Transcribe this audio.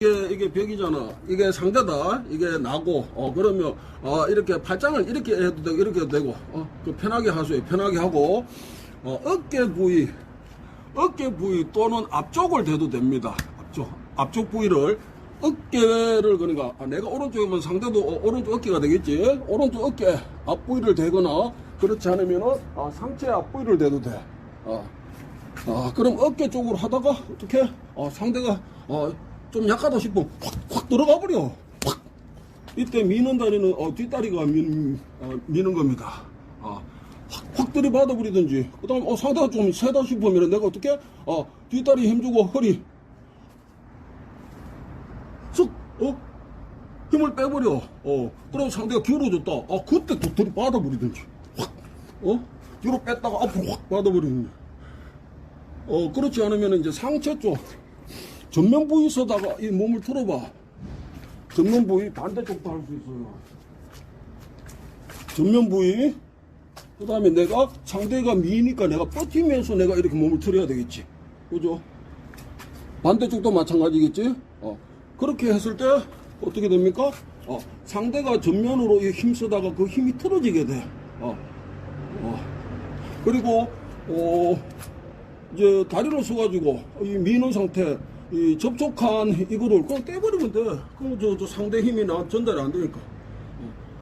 이게 이게 벽이잖아. 이게 상대다. 이게 나고. 어 그러면 어 이렇게 팔짱을 이렇게 해도 되고 이렇게 해도 되고. 어그 편하게 하세요. 편하게 하고 어 어깨 부위 어깨 부위 또는 앞쪽을 대도 됩니다. 앞쪽 앞쪽 부위를 어깨를 그러니까 아, 내가 오른쪽이면 상대도 어, 오른쪽 어깨가 되겠지. 오른쪽 어깨 앞 부위를 대거나 그렇지 않으면은 아, 상체 앞 부위를 대도 돼. 어. 아, 그럼 어깨 쪽으로 하다가 어떻게? 어, 상대가 어, 좀 약하다 싶으면 확, 확 들어가 버려. 확. 이때 미는 다리는 어, 뒷다리가 민, 어, 미는 겁니다. 어, 확, 확 들이받아 버리든지. 그 다음, 어, 상대가 좀 세다 싶으면 내가 어떻게? 어, 뒷다리 힘주고 허리. 쑥, 어? 힘을 빼버려. 어, 그럼 상대가 기울어졌다. 어, 그때 또 들이받아 버리든지. 확, 어? 뒤로 뺐다가 앞으로 확 받아버리는데. 어, 그렇지 않으면 이제 상체 쪽, 전면 부위 서다가 이 몸을 틀어봐. 전면 부위 반대쪽도 할 수 있어요. 전면 부위, 그 다음에 내가 상대가 미니까 내가 버티면서 내가 이렇게 몸을 틀어야 되겠지. 그죠? 반대쪽도 마찬가지겠지? 어, 그렇게 했을 때 어떻게 됩니까? 어, 상대가 전면으로 이 힘쓰다가 그 힘이 틀어지게 돼. 어, 어. 그리고, 어, 이제 다리를 써가지고 이 미는 상태 이 접촉한 이거를 그냥 떼버리면 돼. 그럼 저, 저 상대 힘이 나 전달이 안 되니까.